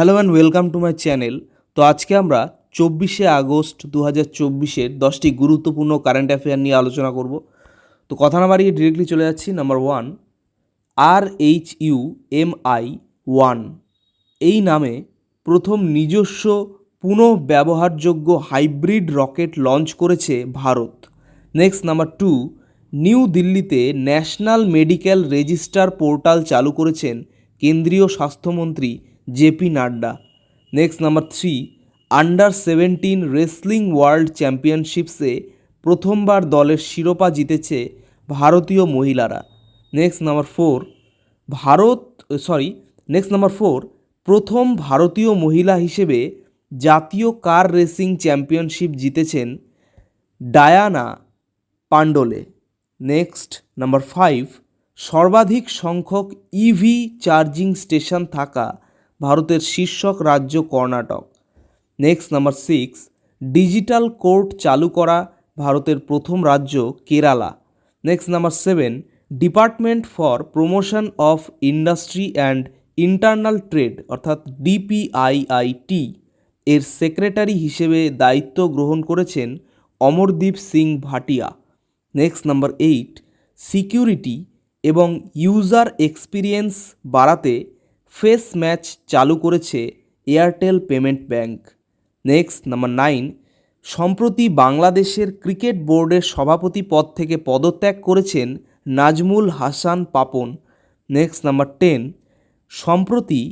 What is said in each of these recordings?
Hello and welcome to my channel. তো আজকে আমরা চব্বিশে আগস্ট দু হাজার চব্বিশের দশটি গুরুত্বপূর্ণ কারেন্ট অ্যাফেয়ার নিয়ে আলোচনা করব। তো কথা না বাড়িয়ে ডিরেক্টলি চলে যাচ্ছি। Number one R H U M I one এই নামে প্রথম নিজস্ব পুনঃব্যবহারযোগ্য হাইব্রিড রকেট লঞ্চ করেছে Bharat. Next number two new দিল্লিতে ন্যাশনাল মেডিকেল রেজিস্টার পোর্টাল চালু করেছেন কেন্দ্রীয় স্বাস্থ্যমন্ত্রী JP Nadda. Next number three under seventeen wrestling world চ্যাম্পিয়নশিপসে প্রথমবার দলের শিরোপা জিতেছে ভারতীয় মহিলারা। Next number four Bharat sorry next number four প্রথম ভারতীয় মহিলা হিসেবে জাতীয় কার রেসিং চ্যাম্পিয়নশিপ জিতেছেন Diana Pandole. Next number five সর্বাধিক সংখ্যক ইভি চার্জিং স্টেশন থাকা ভারতের শীর্ষক রাজ্য Karnataka. Next number six digital court চালু করা ভারতের প্রথম রাজ্য Kerala. Next number seven department for promotion of industry and internal trade অর্থাৎ ডিপিআইআইটি এর সেক্রেটারি হিসেবে দায়িত্ব গ্রহণ করেছেন Amardeep Singh Bhatia. Next number eight security এবং ইউজার এক্সপিরিয়েন্স বাড়াতে ফেস ম্যাচ চালু করেছে Airtel payment bank. Next, number nine, সম্প্রতি বাংলাদেশের ক্রিকেট বোর্ডের সভাপতি পদ থেকে পদত্যাগ করেছেন Najmul Hasan Papon. Next, number ten, সম্প্রতি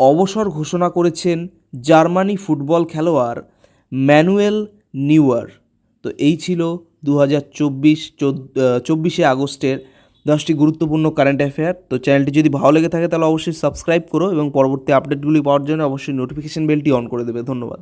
অবসর ঘোষণা করেছেন জার্মানি ফুটবল খেলোয়াড় ম্যানুয়েল নিউয়ার। তো এই ছিল দু হাজার চব্বিশ চব্বিশে আগস্টের দশটি গুরুত্বপূর্ণ কারেন্ট অ্যাফেয়ার তো চ্যানেলটি যদি ভালো লেগে থাকে তাহলে অবশ্যই সাবস্ক্রাইব করো এবং পরবর্তী আপডেটগুলি পাওয়ার জন্য অবশ্যই নোটিফিকেশন বেলটি অন করে দেবে। ধন্যবাদ।